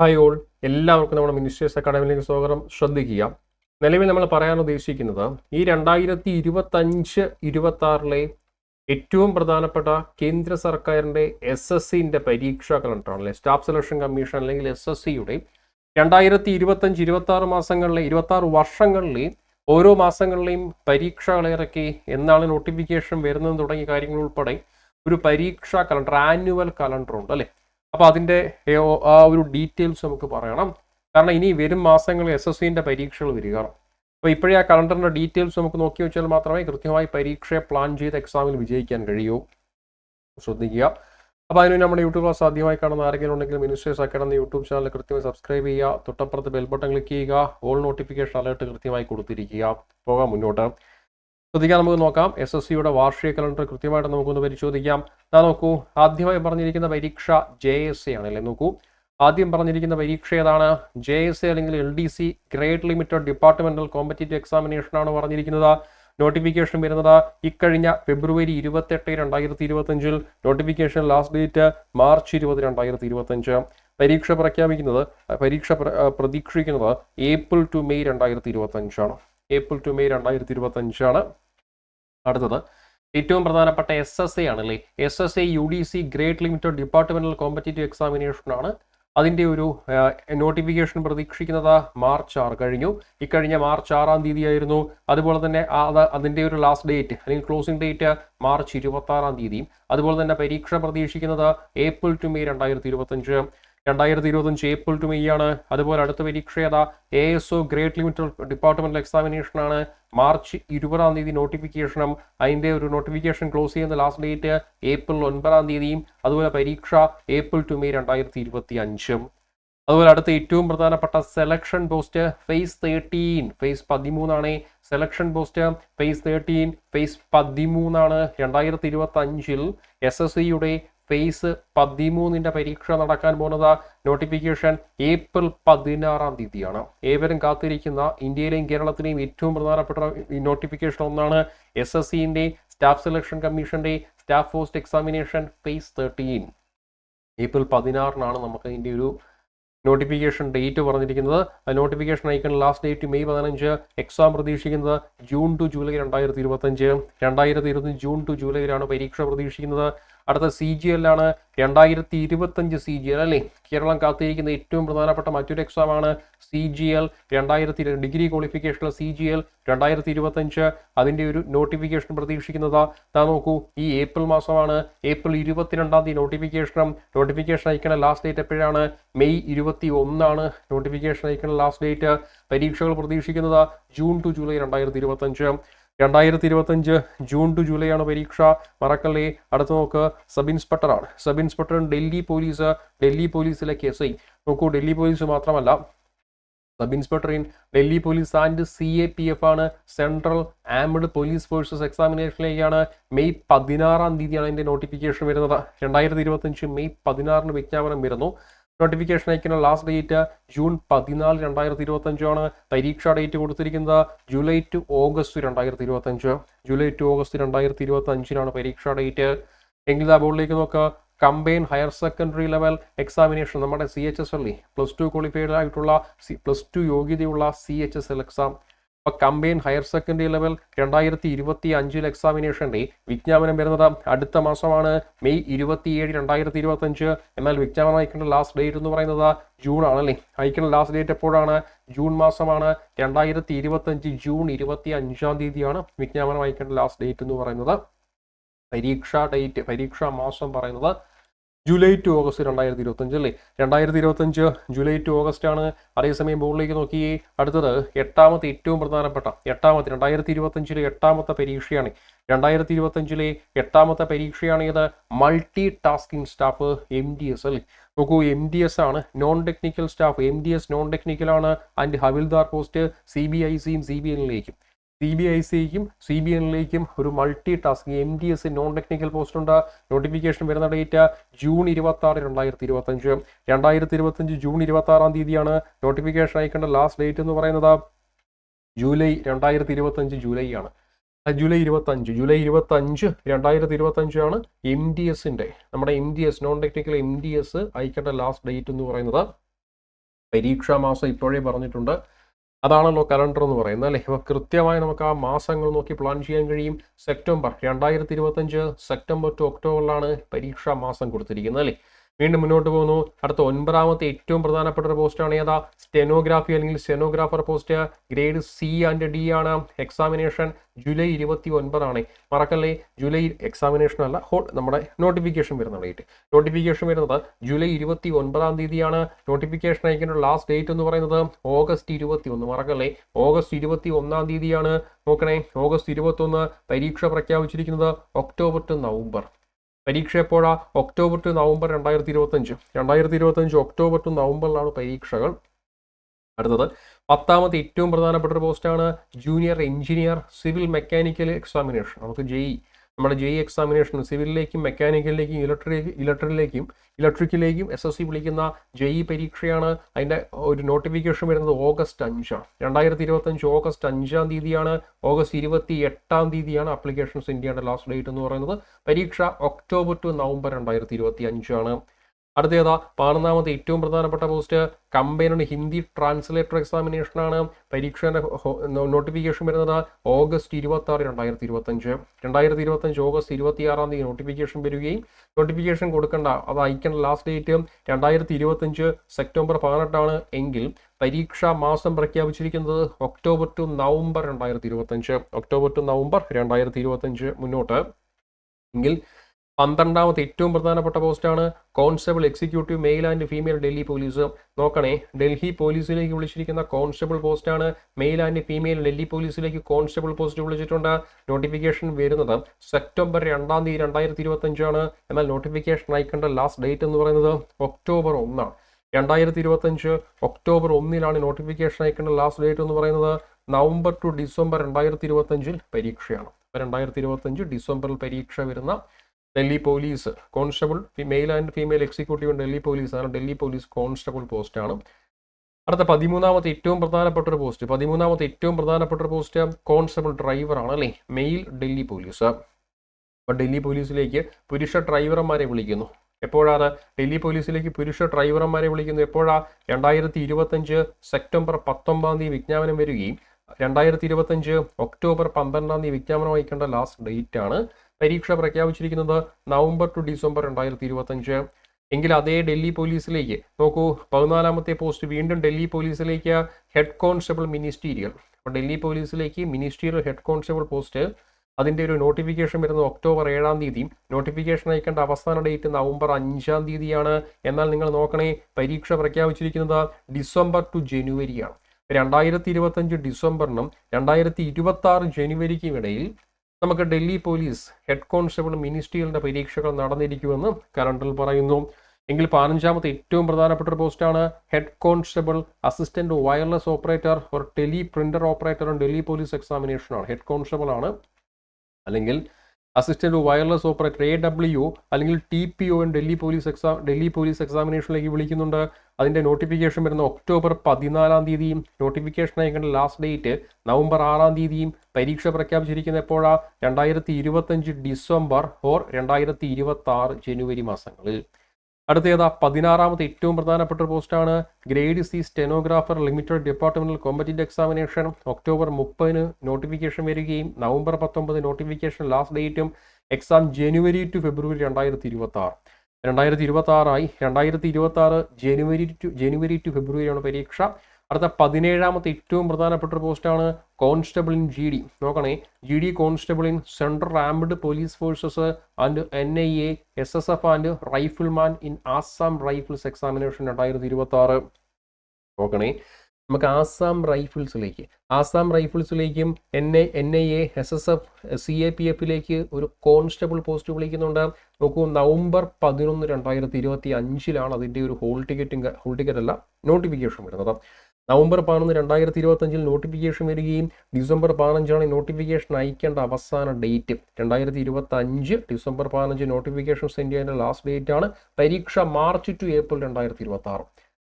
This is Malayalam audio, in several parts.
ഹായ് ഓൾ എല്ലാവർക്കും നമ്മുടെ മിനിസ്റ്റേഴ്സ് അക്കാഡമിയിലേക്ക് സ്വാഗതം. ശ്രദ്ധിക്കുക. നിലവിൽ നമ്മൾ പറയാൻ ഉദ്ദേശിക്കുന്നത് ഈ രണ്ടായിരത്തി ഇരുപത്തഞ്ച് ഇരുപത്തി ആറിലെ ഏറ്റവും പ്രധാനപ്പെട്ട കേന്ദ്ര സർക്കാരിന്റെ എസ് എസ് സിന്റെ പരീക്ഷാ കലണ്ടറാണ് അല്ലെ? സ്റ്റാഫ് സെലക്ഷൻ കമ്മീഷൻ അല്ലെങ്കിൽ എസ് എസ് സിയുടെ രണ്ടായിരത്തി ഇരുപത്തഞ്ച് ഇരുപത്തി ആറ് മാസങ്ങളിലെ ഇരുപത്തി ആറ് വർഷങ്ങളിലെ ഓരോ മാസങ്ങളിലെയും പരീക്ഷകൾ ഇറക്കി എന്നാണ് നോട്ടിഫിക്കേഷൻ വരുന്നത് തുടങ്ങിയ കാര്യങ്ങൾ ഉൾപ്പെടെ ഒരു പരീക്ഷാ കലണ്ടർ ആനുവൽ കലണ്ടർ ഉണ്ട് അല്ലേ? അപ്പോൾ അതിന്റെ ആ ഒരു ഡീറ്റെയിൽസ് നമുക്ക് പറയണം. കാരണം ഇനി വരും മാസങ്ങളിൽ എസ് എസ് സിന്റെ പരീക്ഷകൾ വരികയാണ്. അപ്പോൾ ഇപ്പോഴേ ആ കലണ്ടറിന്റെ ഡീറ്റെയിൽസ് നമുക്ക് നോക്കി വെച്ചാൽ മാത്രമേ കൃത്യമായി പരീക്ഷയെ പ്ലാൻ ചെയ്ത് എക്സാമിൽ വിജയിക്കാൻ കഴിയൂ. ശ്രദ്ധിക്കുക. അപ്പോൾ അതിന് നമ്മുടെ യൂട്യൂബ് ക്ലാസ് ആദ്യമായി കാണുന്ന ആരെങ്കിലും ഉണ്ടെങ്കിൽ മിനിസ്റ്റേഴ്സ് അക്കാഡമി യൂട്യൂബ് ചാനൽ കൃത്യമായി സബ്സ്ക്രൈബ് ചെയ്യുക. തൊട്ടപ്പുറത്ത് ബെൽ ബട്ടൺ ക്ലിക്ക് ചെയ്യുക. ഓൾ നോട്ടിഫിക്കേഷൻ അലേർട്ട് കൃത്യമായി കൊടുത്തിരിക്കുക. പോകാം മുന്നോട്ട്. ശ്രദ്ധിക്കാൻ നമുക്ക് നോക്കാം. എസ് എസ് സിയുടെ വാർഷിക കലണ്ടർ കൃത്യമായിട്ട് നമുക്കൊന്ന് പരിശോധിക്കാം. ഞാൻ നോക്കൂ ആദ്യമായി പറഞ്ഞിരിക്കുന്ന പരീക്ഷ ജെ എസ് എ ആണ് അല്ലേ? നോക്കൂ. ആദ്യം പറഞ്ഞിരിക്കുന്ന പരീക്ഷ ഏതാണ്? ജെ എസ് എ അല്ലെങ്കിൽ L D C grade limited departmental competitive examination ആണ് പറഞ്ഞിരിക്കുന്നത്. നോട്ടിഫിക്കേഷൻ വരുന്നത് ഇക്കഴിഞ്ഞ ഫെബ്രുവരി ഇരുപത്തെട്ട് രണ്ടായിരത്തി ഇരുപത്തഞ്ചിൽ നോട്ടിഫിക്കേഷൻ ലാസ്റ്റ് ഡേറ്റ് മാർച്ച് ഇരുപത് രണ്ടായിരത്തി ഇരുപത്തഞ്ച് പരീക്ഷ പ്രഖ്യാപിക്കുന്നത് പരീക്ഷ പ്രതീക്ഷിക്കുന്നത് ഏപ്രിൽ ടു മെയ് രണ്ടായിരത്തി ഇരുപത്തഞ്ചാണ് ഏപ്രിൽ ടു മെയ് രണ്ടായിരത്തി ഇരുപത്തഞ്ചാണ് അടുത്തത്. ഏറ്റവും പ്രധാനപ്പെട്ട എസ് എസ് എ ആണ് അല്ലേ S S A U D C grade limited departmental competitive examination ആണ്. അതിന്റെ ഒരു നോട്ടിഫിക്കേഷൻ പ്രതീക്ഷിക്കുന്നത് മാർച്ച് ആറ് കഴിഞ്ഞു. ഇക്കഴിഞ്ഞ മാർച്ച് ആറാം തീയതി ആയിരുന്നു അതുപോലെ തന്നെ അത് അതിന്റെ ഒരു ലാസ്റ്റ് ഡേറ്റ് അല്ലെങ്കിൽ ക്ലോസിംഗ് ഡേറ്റ് മാർച്ച് ഇരുപത്തി ആറാം തീയതിയും. അതുപോലെ തന്നെ പരീക്ഷ പ്രതീക്ഷിക്കുന്നത് ഏപ്രിൽ ടു മെയ് രണ്ടായിരത്തി ഇരുപത്തഞ്ച്. രണ്ടായിരത്തി ഇരുപത്തഞ്ച് ഏപ്രിൽ ടു മെയ് ആണ്. അതുപോലെ അടുത്ത പരീക്ഷ ഏതാ A S O grade limited departmental examination ആണ് മാർച്ച് ഇരുപതാം തീയതി നോട്ടിഫിക്കേഷനും അതിന്റെ ഒരു നോട്ടിഫിക്കേഷൻ ക്ലോസ് ചെയ്യുന്ന ലാസ്റ്റ് ഡേറ്റ് ഏപ്രിൽ ഒൻപതാം തീയതിയും അതുപോലെ പരീക്ഷ ഏപ്രിൽ ടു മെയ് രണ്ടായിരത്തി ഇരുപത്തി അഞ്ചും അതുപോലെ അടുത്ത ഏറ്റവും പ്രധാനപ്പെട്ട selection post phase thirteen phase പതിമൂന്നാണ്. Selection post phase thirteen phase പതിമൂന്നാണ്. രണ്ടായിരത്തി ഇരുപത്തി അഞ്ചിൽ എസ് എസ് സിയുടെ ഫേസ് പതിമൂന്നിന്റെ പരീക്ഷ നടക്കാൻ പോകുന്നത്. നോട്ടിഫിക്കേഷൻ ഏപ്രിൽ പതിനാറാം തീയതിയാണ്. ഏവരും കാത്തിരിക്കുന്ന ഇന്ത്യയിലെയും കേരളത്തിലെയും ഏറ്റവും പ്രധാനപ്പെട്ട നോട്ടിഫിക്കേഷൻ ഒന്നാണ് എസ് എസ് സിന്റെ സ്റ്റാഫ് സെലക്ഷൻ കമ്മീഷന്റെ staff post examination phase thirteen April പതിനാറിനാണ് നമുക്ക് ഇതിന്റെ ഒരു നോട്ടിഫിക്കേഷൻ ഡേറ്റ് പറഞ്ഞിരിക്കുന്നത്. നോട്ടിഫിക്കേഷൻ അയക്കുന്ന ലാസ്റ്റ് ഡേറ്റ് മെയ് പതിനഞ്ച്. എക്സാം പ്രതീക്ഷിക്കുന്നത് ജൂൺ ടു ജൂലൈ രണ്ടായിരത്തി ഇരുപത്തഞ്ച്. രണ്ടായിരത്തി ഇരുപത്തി ജൂൺ ടു ജൂലൈയിലാണ് പരീക്ഷ പ്രതീക്ഷിക്കുന്നത്. അടുത്ത സി ജി എൽ ആണ് രണ്ടായിരത്തി ഇരുപത്തഞ്ച് സി ജി എൽ അല്ലേ? കേരളം കാത്തിരിക്കുന്ന ഏറ്റവും പ്രധാനപ്പെട്ട മറ്റൊരു എക്സാം ആണ് സി ജി എൽ. രണ്ടായിരത്തി ഡിഗ്രി ക്വാളിഫിക്കേഷനുള്ള സി ജി എൽ രണ്ടായിരത്തി ഇരുപത്തഞ്ച് അതിന്റെ ഒരു നോട്ടിഫിക്കേഷൻ പ്രതീക്ഷിക്കുന്നത്. താ നോക്കൂ ഈ ഏപ്രിൽ മാസമാണ്. ഏപ്രിൽ ഇരുപത്തിരണ്ടാം തീയതി നോട്ടിഫിക്കേഷനും നോട്ടിഫിക്കേഷൻ അയക്കുന്ന ലാസ്റ്റ് ഡേറ്റ് എപ്പോഴാണ്? മെയ് ഇരുപത്തി ഒന്നാണ് നോട്ടിഫിക്കേഷൻ അയക്കുന്ന ലാസ്റ്റ് ഡേറ്റ് പരീക്ഷകൾ പ്രതീക്ഷിക്കുന്നത് ജൂൺ ടു ജൂലൈ രണ്ടായിരത്തി ഇരുപത്തഞ്ച് രണ്ടായിരത്തി ഇരുപത്തഞ്ച് ജൂൺ ടു ജൂലൈ ആണ് പരീക്ഷ. മറക്കല്ലേ? അടുത്ത നോക്ക്. Sub ഇൻസ്പെക്ടറാണ് sub inspector Delhi police Delhi പോലീസിലെ കേസ്. ഐ നോക്കൂ ഡൽഹി പോലീസ് മാത്രമല്ല sub inspector in Delhi police and C A P F ആണ്. സെൻട്രൽ ആംഡ് പോലീസ് ഫോഴ്സസ് എക്സാമിനേഷനിലേക്കാണ് മെയ് പതിനാറാം തീയതിയാണ് ഇതിന്റെ നോട്ടിഫിക്കേഷൻ വരുന്നത്. രണ്ടായിരത്തി ഇരുപത്തഞ്ച് മെയ് പതിനാറിന് വിജ്ഞാപനം വരുന്നു. നോട്ടിഫിക്കേഷൻ അയക്കുന്ന ലാസ്റ്റ് ഡേറ്റ് ജൂൺ പതിനാല് രണ്ടായിരത്തി ഇരുപത്തഞ്ചാണ് പരീക്ഷാ ഡേറ്റ് കൊടുത്തിരിക്കുന്നത് ജൂലൈ ടു ഓഗസ്റ്റ് രണ്ടായിരത്തി ഇരുപത്തഞ്ച് ജൂലൈ ടു ഓഗസ്റ്റ് രണ്ടായിരത്തി ഇരുപത്തി അഞ്ചിനാണ് പരീക്ഷാ ഡേറ്റ് എങ്കിൽ ആ ബോർഡിലേക്ക് നോക്കുക combine higher secondary level examination നമ്മുടെ സി എച്ച് എസ് അല്ലേ? പ്ലസ് ടു ക്വാളിഫൈഡ് ആയിട്ടുള്ള പ്ലസ് ടു യോഗ്യതയുള്ള C H S L exam അപ്പോൾ കമ്പൈൻ ഹയർ സെക്കൻഡറി ലെവൽ രണ്ടായിരത്തി ഇരുപത്തി അഞ്ചിൽ എക്സാമിനേഷന്റെ വിജ്ഞാപനം വരുന്നത് അടുത്ത മാസമാണ്. മെയ് ഇരുപത്തിയേഴ് രണ്ടായിരത്തി ഇരുപത്തഞ്ച് എന്നാൽ വിജ്ഞാപനം അയക്കേണ്ട ലാസ്റ്റ് ഡേറ്റ് എന്ന് പറയുന്നത് ജൂൺ ആണല്ലേ അയക്കേണ്ട ലാസ്റ്റ് ഡേറ്റ് എപ്പോഴാണ്? ജൂൺ മാസമാണ്. രണ്ടായിരത്തി ഇരുപത്തഞ്ച് ജൂൺ ഇരുപത്തി അഞ്ചാം തീയതിയാണ് വിജ്ഞാപനം അയക്കേണ്ട ലാസ്റ്റ് ഡേറ്റ് എന്ന് പറയുന്നത്. പരീക്ഷാ ഡേറ്റ് പരീക്ഷാ മാസം പറയുന്നത്. ജൂലൈ ടു ഓഗസ്റ്റ് രണ്ടായിരത്തി ഇരുപത്തഞ്ച് അല്ലേ? രണ്ടായിരത്തി ഇരുപത്തഞ്ച് ജൂലൈ ടു ഓഗസ്റ്റ് ആണ് അതേസമയം ബോർഡിലേക്ക് നോക്കി അടുത്തത് എട്ടാമത്തെ ഏറ്റവും പ്രധാനപ്പെട്ട എട്ടാമത്തെ രണ്ടായിരത്തി ഇരുപത്തഞ്ചിലെ എട്ടാമത്തെ പരീക്ഷയാണ്. രണ്ടായിരത്തി ഇരുപത്തഞ്ചിലെ എട്ടാമത്തെ പരീക്ഷയാണ് ഇത് multi tasking staff M D S അല്ലേ? നോക്കൂ എം ഡി എസ് ആണ് non technical staff. M D S non technical ആണ്. ആൻഡ് ഹവിൽദാർ പോസ്റ്റ് സി ബി ഐ സിയും സി ബി എന്നിലേക്കും സി ബി ഐ സിക്കും സി ബി എന്നിലേക്കും ഒരു multi task M D S non technical post ഉണ്ട്. നോട്ടിഫിക്കേഷൻ വരുന്ന ഡേറ്റ് ജൂൺ ഇരുപത്തി ആറ് രണ്ടായിരത്തി ഇരുപത്തഞ്ച് രണ്ടായിരത്തി ഇരുപത്തഞ്ച് ജൂൺ ഇരുപത്തി ആറാം തീയതിയാണ് നോട്ടിഫിക്കേഷൻ അയക്കേണ്ട ലാസ്റ്റ് ഡേറ്റ് എന്ന് പറയുന്നത്. ജൂലൈ രണ്ടായിരത്തി ഇരുപത്തഞ്ച് ജൂലൈ ആണ്. ജൂലൈ ജൂലൈ ഇരുപത്തഞ്ച് ജൂലൈ ഇരുപത്തഞ്ച് രണ്ടായിരത്തി ഇരുപത്തഞ്ചാണ് എം ഡി എസിന്റെ നമ്മുടെ M D S non technical M D S അയക്കേണ്ട ലാസ്റ്റ് ഡേറ്റ് എന്ന് പറയുന്നത്. പരീക്ഷാ മാസം ഇപ്പോഴേ പറഞ്ഞിട്ടുണ്ട്. അതാണല്ലോ കലണ്ടർ എന്ന് പറയുന്നത് അല്ലേ? അപ്പോൾ കൃത്യമായി നമുക്ക് ആ മാസങ്ങൾ നോക്കി പ്ലാൻ ചെയ്യാൻ കഴിയും. സെപ്റ്റംബർ രണ്ടായിരത്തി ഇരുപത്തഞ്ച് സെപ്റ്റംബർ ടു ഒക്ടോബറിലാണ് പരീക്ഷാ മാസം കൊടുത്തിരിക്കുന്നത് അല്ലേ? വീണ്ടും മുന്നോട്ട് പോകുന്നു. അടുത്ത ഒൻപതാമത്തെ ഏറ്റവും പ്രധാനപ്പെട്ട ഒരു പോസ്റ്റാണ് ഏതാ? സ്റ്റെനോഗ്രാഫി അല്ലെങ്കിൽ stenographer post grade C and D ആണ്. എക്സാമിനേഷൻ ജൂലൈ ഇരുപത്തി ഒൻപതാണ് മറക്കല്ലേ? ജൂലൈ എക്സാമിനേഷൻ അല്ല ഹോൾ നമ്മുടെ നോട്ടിഫിക്കേഷൻ വരുന്ന ഡേറ്റ് നോട്ടിഫിക്കേഷൻ വരുന്നത് ജൂലൈ ഇരുപത്തി ഒൻപതാം തീയതിയാണ്. നോട്ടിഫിക്കേഷൻ അയക്കേണ്ട ലാസ്റ്റ് ഡേറ്റ് എന്ന് പറയുന്നത് ഓഗസ്റ്റ് ഇരുപത്തി ഒന്ന് മറക്കല്ലേ? ഓഗസ്റ്റ് ഇരുപത്തി ഒന്നാം തീയതിയാണ്. നോക്കണേ ഓഗസ്റ്റ് ഇരുപത്തി ഒന്ന് പരീക്ഷ പ്രഖ്യാപിച്ചിരിക്കുന്നത് ഒക്ടോബർ ടു നവംബർ. പരീക്ഷ എപ്പോഴാ ഒക്ടോബർ ടു നവംബർ രണ്ടായിരത്തി ഇരുപത്തഞ്ച് രണ്ടായിരത്തി ഇരുപത്തഞ്ച് ഒക്ടോബർ ടു നവംബറിലാണ് പരീക്ഷകൾ അടുത്തത് പത്താമത്തെ ഏറ്റവും പ്രധാനപ്പെട്ട ഒരു പോസ്റ്റാണ് junior engineer civil mechanical examination. നമുക്ക് ജെഇ നമ്മുടെ ജെ എക്സാമിനേഷൻ സിവിലിലേക്കും മെക്കാനിക്കലിലേക്കും ഇലക്ട്രിക് ഇലക്ട്രിക്കിലേക്കും ഇലക്ട്രിക്കിലേക്കും എസ് എസ് സി വിളിക്കുന്ന ഇ പരീക്ഷയാണ്. അതിന്റെ ഒരു നോട്ടിഫിക്കേഷൻ വരുന്നത് ഓഗസ്റ്റ് അഞ്ചാണ്. രണ്ടായിരത്തി ഇരുപത്തഞ്ച് ഓഗസ്റ്റ് അഞ്ചാം തീയതിയാണ്. ഓഗസ്റ്റ് ഇരുപത്തി എട്ടാം തീയതിയാണ് അപ്ലിക്കേഷൻസ് ഇന്ത്യയുടെ ലാസ്റ്റ് ഡേറ്റ് എന്ന് പറയുന്നത്. പരീക്ഷ ഒക്ടോബർ ടു നവംബർ രണ്ടായിരത്തി ഇരുപത്തി അഞ്ചാണ് അടുത്തേതാ പതിനൊന്നാമത്തെ ഏറ്റവും പ്രധാനപ്പെട്ട പോസ്റ്റ്. കമ്പനിയുടെ ഹിന്ദി ട്രാൻസ്ലേറ്റർ എക്സാമിനേഷൻ ആണ്. പരീക്ഷയുടെ നോട്ടിഫിക്കേഷൻ വരുന്നത് ഓഗസ്റ്റ് ഇരുപത്തി ആറ് രണ്ടായിരത്തി ഇരുപത്തഞ്ച് രണ്ടായിരത്തി ഇരുപത്തഞ്ച് ഓഗസ്റ്റ് ഇരുപത്തി ആറാം തീയതി നോട്ടിഫിക്കേഷൻ വരികയും നോട്ടിഫിക്കേഷൻ കൊടുക്കേണ്ട. അത് അയക്കേണ്ട ലാസ്റ്റ് ഡേറ്റ് രണ്ടായിരത്തി ഇരുപത്തഞ്ച് സെപ്റ്റംബർ പതിനെട്ടാണ് എങ്കിൽ പരീക്ഷാ മാസം പ്രഖ്യാപിച്ചിരിക്കുന്നത് ഒക്ടോബർ ടു നവംബർ രണ്ടായിരത്തി ഇരുപത്തഞ്ച് ഒക്ടോബർ ടു നവംബർ രണ്ടായിരത്തി ഇരുപത്തഞ്ച് മുന്നോട്ട്. എങ്കിൽ പന്ത്രണ്ടാമത്തെ ഏറ്റവും പ്രധാനപ്പെട്ട പോസ്റ്റാണ്. Constable executive male and female Delhi police. നോക്കണേ ഡൽഹി പോലീസിലേക്ക് വിളിച്ചിരിക്കുന്ന കോൺസ്റ്റബിൾ പോസ്റ്റാണ്. മെയിൽ ആൻഡ് ഫീമെയിൽ ഡൽഹി പോലീസിലേക്ക് കോൺസ്റ്റബിൾ പോസ്റ്റ് വിളിച്ചിട്ടുണ്ട്. നോട്ടിഫിക്കേഷൻ വരുന്നത് സെപ്റ്റംബർ രണ്ടാം തീയതി രണ്ടായിരത്തി ഇരുപത്തഞ്ചാണ് എന്നാൽ നോട്ടിഫിക്കേഷൻ അയക്കേണ്ട ലാസ്റ്റ് ഡേറ്റ് എന്ന് പറയുന്നത് ഒക്ടോബർ ഒന്നാണ്. രണ്ടായിരത്തി ഇരുപത്തഞ്ച് ഒക്ടോബർ ഒന്നിലാണ് നോട്ടിഫിക്കേഷൻ അയക്കേണ്ട ലാസ്റ്റ് ഡേറ്റ് എന്ന് പറയുന്നത്. നവംബർ ടു ഡിസംബർ രണ്ടായിരത്തി ഇരുപത്തഞ്ചിൽ പരീക്ഷയാണ്. രണ്ടായിരത്തി ഇരുപത്തഞ്ച് ഡിസംബറിൽ പരീക്ഷ വരുന്ന Delhi police constable male and female executive Delhi police ആണ് ഡൽഹി പോലീസ് കോൺസ്റ്റബിൾ പോസ്റ്റാണ് അടുത്ത പതിമൂന്നാമത്തെ ഏറ്റവും പ്രധാനപ്പെട്ട ഒരു പോസ്റ്റ് പതിമൂന്നാമത്തെ ഏറ്റവും പ്രധാനപ്പെട്ട ഒരു പോസ്റ്റ് കോൺസ്റ്റബിൾ ഡ്രൈവറാണ് അല്ലേ? Male Delhi police. അപ്പോൾ ഡൽഹി പോലീസിലേക്ക് പുരുഷ ഡ്രൈവർമാരെ വിളിക്കുന്നു. എപ്പോഴാണ്? ഡൽഹി പോലീസിലേക്ക് പുരുഷ ഡ്രൈവർമാരെ വിളിക്കുന്നു. എപ്പോഴാ? രണ്ടായിരത്തി ഇരുപത്തഞ്ച് സെപ്റ്റംബർ പത്തൊമ്പതാം തീയതി വിജ്ഞാപനം വരികയും രണ്ടായിരത്തി ഇരുപത്തഞ്ച് ഒക്ടോബർ പന്ത്രണ്ടാം തീയതി വിജ്ഞാപനം അയക്കേണ്ട ലാസ്റ്റ് ഡേറ്റ് ആണ്. പരീക്ഷ പ്രഖ്യാപിച്ചിരിക്കുന്നത് നവംബർ ടു ഡിസംബർ രണ്ടായിരത്തി ഇരുപത്തഞ്ച് എങ്കിൽ അതേ ഡൽഹി പോലീസിലേക്ക് നോക്കൂ പതിനാലാമത്തെ പോസ്റ്റ് വീണ്ടും ഡൽഹി പോലീസിലേക്ക് ഹെഡ് കോൺസ്റ്റബിൾ മിനിസ്റ്റീരിയൽ. അപ്പോൾ ഡൽഹി പോലീസിലേക്ക് മിനിസ്റ്റീരിയൽ ഹെഡ് കോൺസ്റ്റബിൾ പോസ്റ്റ് അതിന്റെ ഒരു നോട്ടിഫിക്കേഷൻ വരുന്നത് ഒക്ടോബർ ഏഴാം തീയതി. നോട്ടിഫിക്കേഷൻ അയക്കേണ്ട അവസാന ഡേറ്റ് നവംബർ അഞ്ചാം തീയതിയാണ്. എന്നാൽ നിങ്ങൾ നോക്കണേ പരീക്ഷ പ്രഖ്യാപിച്ചിരിക്കുന്നത് ഡിസംബർ ടു ജനുവരിയാണ്. രണ്ടായിരത്തി ഇരുപത്തഞ്ച് ഡിസംബറിനും രണ്ടായിരത്തി ഇരുപത്തി ആറ് ജനുവരിക്കും ഇടയിൽ നമുക്ക് ഡൽഹി പോലീസ് ഹെഡ് കോൺസ്റ്റബിൾ മിനിസ്ട്രികളുടെ പരീക്ഷകൾ നടന്നിരിക്കുമെന്ന് കലണ്ടറിൽ പറയുന്നു. എങ്കിൽ പതിനഞ്ചാമത്തെ ഏറ്റവും പ്രധാനപ്പെട്ട ഒരു പോസ്റ്റാണ്. Head constable assistant wireless operator ഒരു ടെലി പ്രിന്റർ ഓപ്പറേറ്ററും ഡൽഹി പോലീസ് എക്സാമിനേഷനാണ്. ഹെഡ് കോൺസ്റ്റബിൾ ആണ് അല്ലെങ്കിൽ assistant wireless operator A W അല്ലെങ്കിൽ T P O Delhi police exam Delhi police എക്സാമിനേഷനിലേക്ക് വിളിക്കുന്നുണ്ട്. അതിന്റെ നോട്ടിഫിക്കേഷൻ വരുന്ന ഒക്ടോബർ പതിനാലാം തീയതിയും നോട്ടിഫിക്കേഷൻ അയക്കേണ്ട ലാസ്റ്റ് ഡേറ്റ് നവംബർ ആറാം തീയതിയും പരീക്ഷ പ്രഖ്യാപിച്ചിരിക്കുന്ന എപ്പോഴാണ് രണ്ടായിരത്തി ഇരുപത്തഞ്ച് ഡിസംബർ ഓർ രണ്ടായിരത്തി ഇരുപത്തി ആറ് ജനുവരി മാസങ്ങളിൽ. അടുത്ത ഏതാ പതിനാറാമത്തെ ഏറ്റവും പ്രധാനപ്പെട്ട ഒരു പോസ്റ്റാണ്. Grade C stenographer limited departmental competitive examination October മുപ്പതിന് നോട്ടിഫിക്കേഷൻ വരികയും നവംബർ പത്തൊമ്പത് നോട്ടിഫിക്കേഷൻ ലാസ്റ്റ് ഡേറ്റും എക്സാം ജനുവരി ടു ഫെബ്രുവരി രണ്ടായിരത്തി ഇരുപത്തി ആറ് രണ്ടായിരത്തി ഇരുപത്തി ആറായി രണ്ടായിരത്തി ഇരുപത്തി ആറ് ജനുവരി ടു ജനുവരി ടു ഫെബ്രുവരിയാണ് പരീക്ഷ. അടുത്ത പതിനേഴാമത്തെ ഏറ്റവും പ്രധാനപ്പെട്ട ഒരു പോസ്റ്റാണ് കോൺസ്റ്റബിൾ ഇൻ ജി ഡി നോക്കണേ G D constable in central armed police forces and N I A S S F and rifleman in Assam Rifles examination രണ്ടായിരത്തി ഇരുപത്തി ആറ് നോക്കണേ നമുക്ക് ആസാം റൈഫിൾസിലേക്ക് Assam റൈഫിൾസിലേക്കും N I N I A S S F C A P എഫിലേക്ക് ഒരു കോൺസ്റ്റബിൾ പോസ്റ്റ് വിളിക്കുന്നുണ്ട്. നോക്കൂ നവംബർ പതിനൊന്ന് രണ്ടായിരത്തി ഇരുപത്തി അഞ്ചിലാണ് അതിന്റെ ഒരു ഹോൾ ടിക്കറ്റിംഗ് ഹോൾ ടിക്കറ്റ് അല്ല നോട്ടിഫിക്കേഷൻ വരുന്നത്. നവംബർ പതിനൊന്ന് രണ്ടായിരത്തി ഇരുപത്തഞ്ചിൽ നോട്ടിഫിക്കേഷൻ വരികയും ഡിസംബർ പതിനഞ്ചാണ് നോട്ടിഫിക്കേഷൻ അയക്കേണ്ട അവസാന ഡേറ്റ് രണ്ടായിരത്തി ഇരുപത്തി അഞ്ച് ഡിസംബർ പതിനഞ്ച് നോട്ടിഫിക്കേഷൻ സെൻഡ് ചെയ്യേണ്ട ലാസ്റ്റ് ഡേറ്റ് ആണ്. പരീക്ഷ മാർച്ച് ടു ഏപ്രിൽ രണ്ടായിരത്തി ഇരുപത്തി ആറ്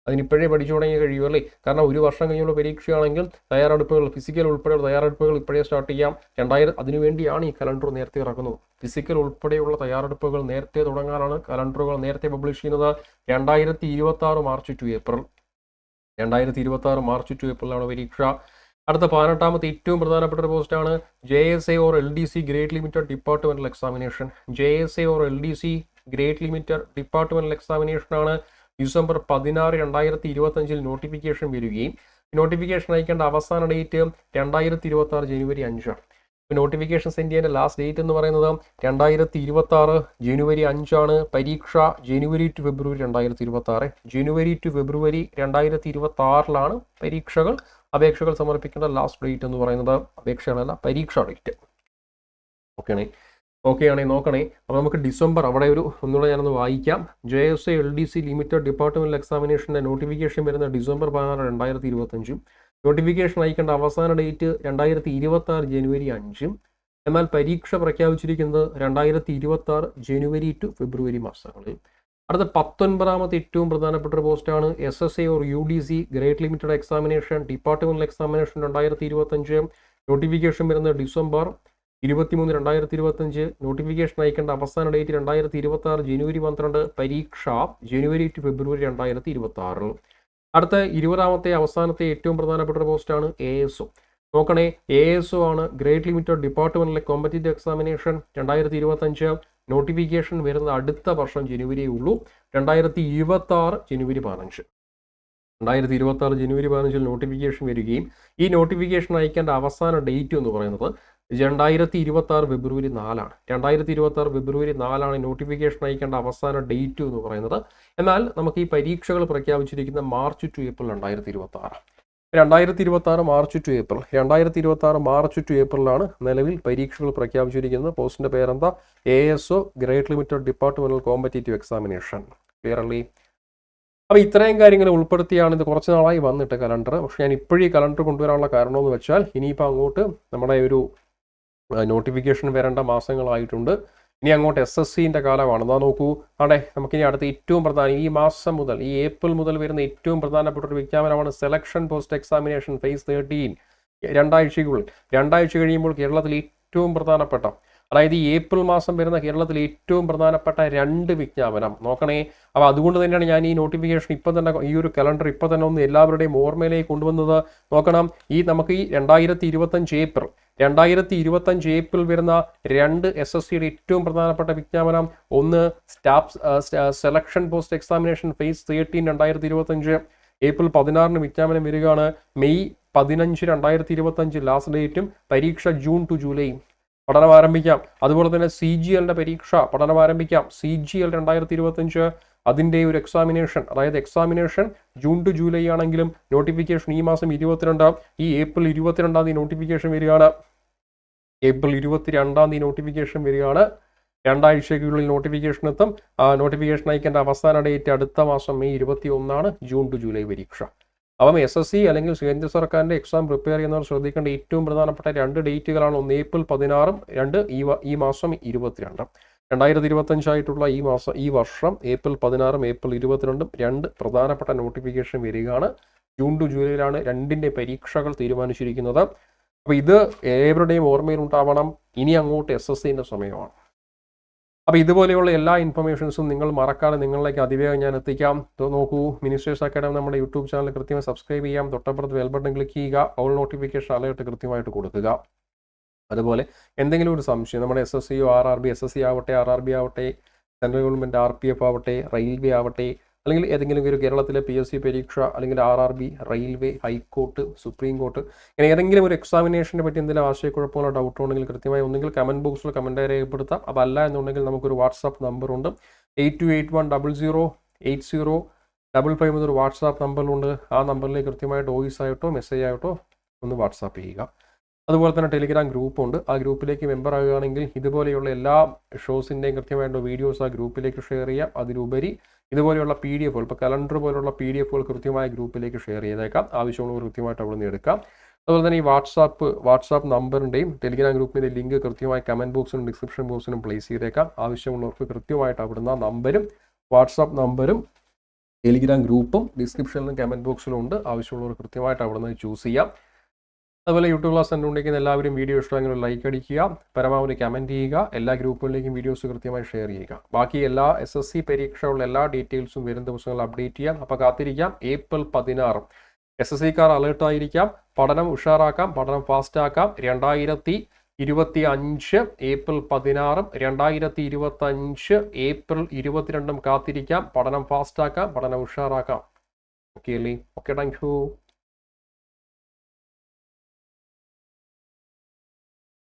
അതിനിപ്പോഴേ പഠിച്ചു തുടങ്ങി കഴിയൂ അല്ലേ? കാരണം ഒരു വർഷം കഴിഞ്ഞുള്ള പരീക്ഷയാണെങ്കിൽ തയ്യാറെടുപ്പുകൾ ഫിസിക്കൽ ഉൾപ്പെടെയുള്ള തയ്യാറെടുപ്പുകൾ ഇപ്പോഴേ സ്റ്റാർട്ട് ചെയ്യാം. രണ്ടായിരം അതിനുവേണ്ടിയാണ് ഈ കലണ്ടർ നേരത്തെ ഇറക്കുന്നത് ഫിസിക്കൽ ഉൾപ്പെടെയുള്ള തയ്യാറെടുപ്പുകൾ നേരത്തെ തുടങ്ങാനാണ് കലണ്ടറുകൾ നേരത്തെ പബ്ലിഷ് ചെയ്യുന്നത്. രണ്ടായിരത്തി ഇരുപത്തി ആറ് മാർച്ച് ടു ഏപ്രിൽ. രണ്ടായിരത്തി ഇരുപത്തി ആറ് മാർച്ച് ടു ഏപ്രിലാണ് പരീക്ഷ. അടുത്ത പതിനെട്ടാമത്തെ ഏറ്റവും പ്രധാനപ്പെട്ട ഒരു പോസ്റ്റാണ് J S A or L D C grade limited departmental examination J S A or L D C grade limited departmental examination ആണ് ഡിസംബർ പതിനാറ് രണ്ടായിരത്തി ഇരുപത്തഞ്ചിൽ നോട്ടിഫിക്കേഷൻ വരികയും. നോട്ടിഫിക്കേഷൻ അയക്കേണ്ട അവസാന ഡേറ്റ് രണ്ടായിരത്തി ഇരുപത്തി ആറ് ജനുവരി അഞ്ചാണ് നോട്ടിഫിക്കേഷൻ സെൻഡ് ചെയ്യേണ്ട ലാസ്റ്റ് ഡേറ്റ് എന്ന് പറയുന്നത് രണ്ടായിരത്തി ഇരുപത്തി ആറ് ജനുവരി അഞ്ചാണ്. പരീക്ഷ ജനുവരി ടു ഫെബ്രുവരി രണ്ടായിരത്തി ഇരുപത്തി ആറ് ജനുവരി ടു ഫെബ്രുവരി രണ്ടായിരത്തി ഇരുപത്തി ആറിലാണ് പരീക്ഷകൾ. അപേക്ഷകൾ സമർപ്പിക്കേണ്ട ലാസ്റ്റ് ഡേറ്റ് എന്ന് പറയുന്നത് അപേക്ഷകളല്ല പരീക്ഷ ഡേറ്റ് ഓക്കെയാണേ. ഓക്കെ ആണേ നോക്കണേ. അപ്പോൾ നമുക്ക് ഡിസംബർ അവിടെ ഒരു ഒന്നുകൂടെ ഞാനൊന്ന് വായിക്കാം. J S L D C limited departmental എക്സാമിനേഷന്റെ notification വരുന്ന ഡിസംബർ പതിനാറ് രണ്ടായിരത്തി ഇരുപത്തഞ്ചും നോട്ടിഫിക്കേഷൻ അയക്കേണ്ട അവസാന ഡേറ്റ് രണ്ടായിരത്തി ഇരുപത്തി ആറ് ജനുവരി അഞ്ചും എന്നാൽ പരീക്ഷ പ്രഖ്യാപിച്ചിരിക്കുന്നത് രണ്ടായിരത്തി ഇരുപത്തി ആറ് ജനുവരി ടു ഫെബ്രുവരി മാസങ്ങളിൽ. അടുത്ത പത്തൊൻപതാമത്തെ ഏറ്റവും പ്രധാനപ്പെട്ട ഒരു പോസ്റ്റാണ് S S A or U D C grade limited examination departmental examination രണ്ടായിരത്തി ഇരുപത്തഞ്ച് നോട്ടിഫിക്കേഷൻ വരുന്നത് ഡിസംബർ ഇരുപത്തിമൂന്ന് രണ്ടായിരത്തി ഇരുപത്തഞ്ച് നോട്ടിഫിക്കേഷൻ അയക്കേണ്ട അവസാന ഡേറ്റ് രണ്ടായിരത്തി ഇരുപത്തി ആറ് ജനുവരി പന്ത്രണ്ട്. പരീക്ഷ ജനുവരി ടു ഫെബ്രുവരി രണ്ടായിരത്തി ഇരുപത്തി ആറിൽ അടുത്ത ഇരുപതാമത്തെ അവസാനത്തെ ഏറ്റവും പ്രധാനപ്പെട്ട ഒരു പോസ്റ്റാണ് എ എസ് ഒ നോക്കണേ എ എസ് ഒ ആണ് ഗ്രേറ്റ് ലിമിറ്റഡ് ഡിപ്പാർട്ട്മെന്റിലെ കോമ്പറ്റീവ് എക്സാമിനേഷൻ രണ്ടായിരത്തി ഇരുപത്തഞ്ച് നോട്ടിഫിക്കേഷൻ വരുന്ന അടുത്ത വർഷം ജനുവരിയേ ഉള്ളൂ. രണ്ടായിരത്തി ഇരുപത്തി ആറ് ജനുവരി പതിനഞ്ച്. രണ്ടായിരത്തി ഇരുപത്തി ആറ് ജനുവരി പതിനഞ്ചിൽ നോട്ടിഫിക്കേഷൻ വരികയും ഈ നോട്ടിഫിക്കേഷൻ അയക്കേണ്ട അവസാന ഡേറ്റ് എന്ന് പറയുന്നത് രണ്ടായിരത്തി ഇരുപത്തി ആറ് ഫെബ്രുവരി നാലാണ്. രണ്ടായിരത്തി ഇരുപത്തി ആറ് ഫെബ്രുവരി നാലാണ് നോട്ടിഫിക്കേഷൻ അയക്കേണ്ട അവസാന ഡേറ്റ് എന്ന് പറയുന്നത്. എന്നാൽ നമുക്ക് ഈ പരീക്ഷകൾ പ്രഖ്യാപിച്ചിരിക്കുന്ന മാർച്ച് ടു ഏപ്രിൽ രണ്ടായിരത്തി ഇരുപത്തി ആറ് രണ്ടായിരത്തി ഇരുപത്തി ആറ് മാർച്ച് ടു ഏപ്രിൽ. രണ്ടായിരത്തി ഇരുപത്തി ആറ് മാർച്ച് ടു ഏപ്രിലാണ് നിലവിൽ പരീക്ഷകൾ പ്രഖ്യാപിച്ചിരിക്കുന്നത്. പോസ്റ്റിന്റെ പേരെന്താ? A S O grade limited departmental competitive examination. Clearly അപ്പോൾ ഇത്രയും കാര്യങ്ങൾ ഉൾപ്പെടുത്തിയാണ് ഇത് കുറച്ച് നാളായി വന്നിട്ട് കലണ്ടർ. പക്ഷെ ഞാൻ ഇപ്പോഴും കലണ്ടർ കൊണ്ടുവരാനുള്ള കാരണമെന്ന് വെച്ചാൽ ഇനിയിപ്പോൾ അങ്ങോട്ട് നമ്മുടെ ഒരു നോട്ടിഫിക്കേഷൻ വരേണ്ട മാസങ്ങളായിട്ടുണ്ട്. ഇനി അങ്ങോട്ട് എസ് എസ് സിന്റെ കാലമാണ്. എന്നാൽ നോക്കൂ. ആടെ നമുക്കിനി അടുത്ത ഏറ്റവും പ്രധാന ഈ മാസം മുതൽ ഈ ഏപ്രിൽ മുതൽ വരുന്ന ഏറ്റവും പ്രധാനപ്പെട്ട ഒരു വിജ്ഞാപനമാണ് selection post examination phase thirteen രണ്ടാഴ്ചയ്ക്കുള്ളിൽ. രണ്ടാഴ്ച കഴിയുമ്പോൾ കേരളത്തിൽ ഏറ്റവും പ്രധാനപ്പെട്ട അതായത് ഈ ഏപ്രിൽ മാസം വരുന്ന കേരളത്തിൽ ഏറ്റവും പ്രധാനപ്പെട്ട രണ്ട് വിജ്ഞാപനം. നോക്കണേ. അപ്പോൾ അതുകൊണ്ട് തന്നെയാണ് ഞാൻ ഈ നോട്ടിഫിക്കേഷൻ ഇപ്പം തന്നെ ഈ ഒരു കലണ്ടർ ഇപ്പം തന്നെ ഒന്ന് എല്ലാവരുടെയും ഓർമ്മയിലേക്ക് കൊണ്ടുവന്നത്. നോക്കണം. ഈ നമുക്ക് ഈ രണ്ടായിരത്തി ഇരുപത്തഞ്ച് ഏപ്രിൽ രണ്ടായിരത്തി ഇരുപത്തഞ്ച് ഏപ്രിൽ വരുന്ന രണ്ട് എസ് എസ് സിയുടെ ഏറ്റവും പ്രധാനപ്പെട്ട വിജ്ഞാപനം. ഒന്ന് staff selection post examination phase thirteen രണ്ടായിരത്തി ഇരുപത്തഞ്ച് ഏപ്രിൽ പതിനാറിന് വിജ്ഞാപനം വരികയാണ്. മെയ് പതിനഞ്ച് രണ്ടായിരത്തി ഇരുപത്തഞ്ച് ലാസ്റ്റ് ഡേറ്റും പരീക്ഷ ജൂൺ ടു ജൂലൈ. പഠനം ആരംഭിക്കാം. അതുപോലെ തന്നെ സി ജി എല്ലിന്റെ പരീക്ഷ പഠനം ആരംഭിക്കാം. സി ജി എൽ രണ്ടായിരത്തി ഇരുപത്തഞ്ച് അതിന്റെ ഒരു എക്സാമിനേഷൻ അതായത് എക്സാമിനേഷൻ ജൂൺ ടു ജൂലൈ ആണെങ്കിലും നോട്ടിഫിക്കേഷൻ ഈ മാസം ഇരുപത്തിരണ്ടാം ഈ ഏപ്രിൽ ഇരുപത്തിരണ്ടാം തീയതി നോട്ടിഫിക്കേഷൻ വരികയാണ്. ഏപ്രിൽ ഇരുപത്തിരണ്ടാം തീയതി നോട്ടിഫിക്കേഷൻ വരികയാണ്. രണ്ടാഴ്ചയ്ക്കുള്ളിൽ നോട്ടിഫിക്കേഷൻ എത്തും. നോട്ടിഫിക്കേഷൻ അയക്കേണ്ട അവസാന ഡേറ്റ് അടുത്ത മാസം മെയ് ഇരുപത്തി ഒന്നാണ് ജൂൺ ടു ജൂലൈ പരീക്ഷ. അപ്പം എസ് എസ് സി അല്ലെങ്കിൽ കേന്ദ്ര സർക്കാരിന്റെ എക്സാം പ്രിപ്പയർ ചെയ്യുന്നവർ ശ്രദ്ധിക്കേണ്ട ഏറ്റവും പ്രധാനപ്പെട്ട രണ്ട് ഡേറ്റുകളാണ് ഒന്ന് ഏപ്രിൽ പതിനാറും രണ്ട് ഈ ഈ മാസം ഇരുപത്തിരണ്ടും. രണ്ടായിരത്തി ഇരുപത്തഞ്ചായിട്ടുള്ള ഈ മാസം ഈ വർഷം ഏപ്രിൽ പതിനാറും ഏപ്രിൽ ഇരുപത്തിരണ്ടും രണ്ട് പ്രധാനപ്പെട്ട നോട്ടിഫിക്കേഷൻ വരികയാണ്. ജൂൺ ടു ജൂലൈയിലാണ് രണ്ടിന്റെ പരീക്ഷകൾ തീരുമാനിച്ചിരിക്കുന്നത്. അപ്പോൾ ഇത് ഏവരുടെയും ഓർമ്മയിൽ ഉണ്ടാവണം ഇനി അങ്ങോട്ട് എസ് എസ് സിന്റെ സമയമാണ്. അപ്പോൾ ഇതുപോലെയുള്ള എല്ലാ ഇൻഫർമേഷൻസും നിങ്ങൾ മറക്കാതെ നിങ്ങളിലേക്ക് അതിവേഗം ഞാൻ എത്തിക്കാം. നോക്കൂ മിനിസ്റ്റേഴ്സ് അക്കാഡമി നമ്മുടെ യൂട്യൂബ് ചാനൽ കൃത്യമായി സബ്സ്ക്രൈബ് ചെയ്യാം. തൊട്ടപ്പുറത്ത് ബെൽ ബട്ടൺ ക്ലിക്ക് ചെയ്യുക. ഓൾ നോട്ടിഫിക്കേഷൻ അലേർട്ട് കൃത്യമായിട്ട് കൊടുക്കുക. അതുപോലെ എന്തെങ്കിലും ഒരു സംശയം നമ്മുടെ എസ് എസ് സിയോ R R B S S C ആവട്ടെ ആർ ആർ ബി ആവട്ടെ central government R P F ആവട്ടെ റെയിൽവേ ആവട്ടെ അല്ലെങ്കിൽ ഏതെങ്കിലും ഒരു കേരളത്തിലെ പി എസ് സി പരീക്ഷ അല്ലെങ്കിൽ R R B railway high court supreme court ഇങ്ങനെ ഏതെങ്കിലും ഒരു എക്സാമിനേഷനെ പറ്റി എന്തെങ്കിലും ആശയക്കുഴപ്പങ്ങളോ ഡൗട്ടോ ഉണ്ടെങ്കിൽ കൃത്യമായി ഒന്നുകിൽ കമന്റ് ബോക്സിൽ കമന്റായി രേഖപ്പെടുത്താം. അതല്ല എന്നുണ്ടെങ്കിൽ നമുക്കൊരു WhatsApp നമ്പറുണ്ട് eight two eight one double zero eight zero double five എന്നൊരു വാട്സാപ്പ് നമ്പറിലുണ്ട് ആ നമ്പറിലേക്ക് കൃത്യമായിട്ട് വോയിസ് ആയിട്ടോ മെസ്സേജ് ആയിട്ടോ ഒന്ന് വാട്സാപ്പ് ചെയ്യുക. അതുപോലെ തന്നെ ടെലിഗ്രാം ഗ്രൂപ്പുണ്ട് ആ ഗ്രൂപ്പിലേക്ക് മെമ്പർ ആകുകയാണെങ്കിൽ ഇതുപോലെയുള്ള എല്ലാ ഷോസിന്റെയും കൃത്യമായിട്ടുള്ള വീഡിയോസ് ആ ഗ്രൂപ്പിലേക്ക് ഷെയർ ചെയ്യാം. അതിലുപരി ഇതുപോലെയുള്ള പി ഡി എഫുകൾ ഇപ്പോൾ കലണ്ടർ പോലുള്ള പി ഡി എഫുകൾ കൃത്യമായ ഗ്രൂപ്പിലേക്ക് ഷെയർ ചെയ്തേക്കാം. ആവശ്യമുള്ളവർ കൃത്യമായിട്ട് അവിടെ നിന്ന് എടുക്കാം. അതുപോലെ തന്നെ ഈ വാട്സാപ്പ് വാട്സാപ്പ് നമ്പറിന്റെയും ടെലിഗ്രാം ഗ്രൂപ്പിന്റെ ലിങ്ക് കൃത്യമായി കമന്റ് ബോക്സിനും ഡിസ്ക്രിപ്ഷൻ ബോക്സിനും പ്ലേസ് ചെയ്തേക്കാം. ആവശ്യമുള്ളവർക്ക് കൃത്യമായിട്ട് അവിടുന്ന് ആ നമ്പരും വാട്സാപ്പ് നമ്പരും ടെലിഗ്രാം ഗ്രൂപ്പും ഡിസ്ക്രിപ്ഷനിലും കമന്റ് ബോക്സിലും ഉണ്ട്. ആവശ്യമുള്ളവർ കൃത്യമായിട്ട് അവിടെ നിന്ന് ചൂസ് ചെയ്യാം. അതുപോലെ യൂട്യൂബ് ക്ലാസ് കണ്ടുകൊണ്ടിരിക്കുന്ന എല്ലാവരും വീഡിയോ ഇഷ്ടമെങ്കിൽ ലൈക്ക് അടിക്കുക പരമാവധി കമന്റ് ചെയ്യുക എല്ലാ ഗ്രൂപ്പുകളിലേക്കും വീഡിയോസ് കൃത്യമായി ഷെയർ ചെയ്യുക. ബാക്കി എല്ലാ എസ് എസ് സി പരീക്ഷകളുടെ എല്ലാ ഡീറ്റെയിൽസും വരും ദിവസങ്ങൾ അപ്ഡേറ്റ് ചെയ്യാം. അപ്പോൾ കാത്തിരിക്കാം. ഏപ്രിൽ പതിനാറ്. എസ് എസ് സിക്കാർ അലേർട്ടായിരിക്കാം പഠനം ഉഷാറാക്കാം. പഠനം ഫാസ്റ്റാക്കാം രണ്ടായിരത്തി ഇരുപത്തി അഞ്ച് ഏപ്രിൽ പതിനാറും രണ്ടായിരത്തി ഇരുപത്തി അഞ്ച് ഏപ്രിൽ ഇരുപത്തിരണ്ടും കാത്തിരിക്കാം. പഠനം ഫാസ്റ്റാക്കാം പഠനം ഉഷാറാക്കാം. ഓക്കെ അല്ലേ? Okay thank you